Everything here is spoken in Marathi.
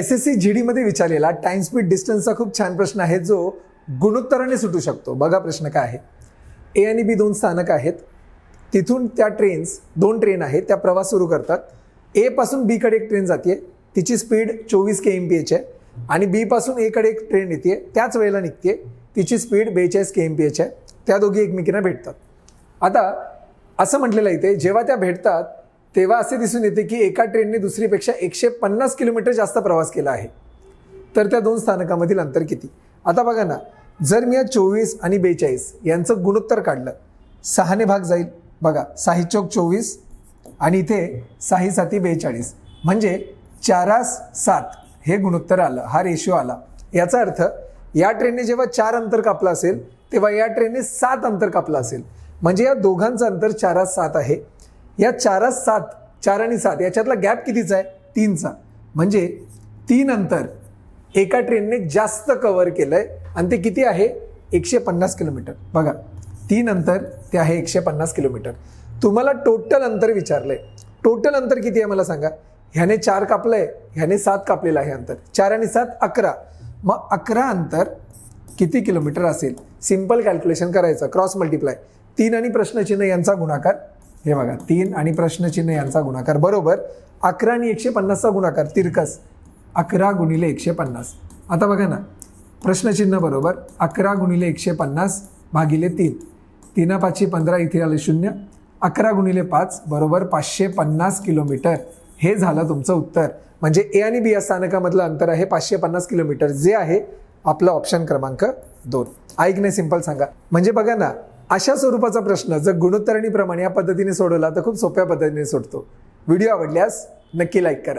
एस एस सी जी डीमध्ये विचारलेला टाइम स्पीड डिस्टन्सचा खूप छान प्रश्न आहे जो गुणोत्तराने सुटू शकतो. बघा प्रश्न काय आहे. ए आणि बी दोन स्थानक आहेत. तिथून त्या ट्रेन्स दोन ट्रेन आहेत त्या प्रवास सुरू करतात. ए पासून बी कडे एक ट्रेन जाते तिची स्पीड चोवीस के एम पी एच आहे. आणि बी पासून ए कडे एक ट्रेन येते त्याच वेळेला निघते तिची स्पीड बेचाळीस के एम पी एच आहे. त्या दोघी एकमेकींना भेटतात. आता असं म्हटलेलं इथे जेव्हा त्या भेटतात तेव्हा असे दिसून येते की एका ट्रेनने दुसरीपेक्षा एकशे पन्नास किलोमीटर जास्त प्रवास केला आहे. तर त्या दोन स्थानकामधील अंतर किती? आता बघा ना जर मी या चोवीस आणि बेचाळीस यांचं गुणोत्तर काढलं सहाने भाग जाईल. बघा साही चौक चोवीस आणि इथे साही साती बेचाळीस. म्हणजे चारास सात हे गुणोत्तर आलं हा रेशिओ आला. याचा अर्थ या ट्रेनने जेव्हा चार अंतर कापलं असेल तेव्हा या ट्रेनने सात अंतर कापलं असेल. म्हणजे या दोघांचं अंतर चारास सात आहे. या चारास सात चार आणि सात याच्यातला गॅप कितीचा आहे? तीनचा. म्हणजे तीन अंतर एका ट्रेनने जास्त कव्हर आहे आणि ते किती आहे? एकशे पन्नास किलोमीटर बघा तीन अंतर ते आहे एकशे पन्नास किलोमीटर तुम्हाला टोटल अंतर विचारलं आहे टोटल अंतर किती आहे मला सांगा? ह्याने चार कापलं आहे ह्याने सात कापलेलं आहे अंतर. चार आणि सात अकरा. मग अकरा अंतर किती किलोमीटर असेल? सिंपल कॅल्क्युलेशन करायचं क्रॉस मल्टिप्लाय तीन आणि प्रश्नचिन्ह यांचा गुणाकार हे बघा तीन आणि प्रश्नचिन्ह यांचा गुणाकार बरोबर अकरा आणि एकशे पन्नासचा गुणाकार तिरकस. अकरा गुणिले एकशे पन्नास. आता बघा ना प्रश्नचिन्ह बरोबर अकरा गुणिले एकशे पन्नास भागिले तीन. तीना पाचशे पंधरा इथे आले शून्य. अकरा गुणिले पाच बरोबर पाचशे पन्नास किलोमीटर. हे झालं तुमचं उत्तर. म्हणजे ए आणि बी या स्थानकामधलं अंतर आहे पाचशे पन्नास किलोमीटर. जे आहे आपलं ऑप्शन क्रमांक दोन. ऐकणे सिंपल सांगा. म्हणजे बघा ना अशा स्वरूपाचा प्रश्न जर गुणोत्तरणीप्रमाणे या पद्धतीने सोडवला तर खूप सोप्या पद्धतीने सोडतो. व्हिडिओ आवडल्यास नक्की लाईक करा.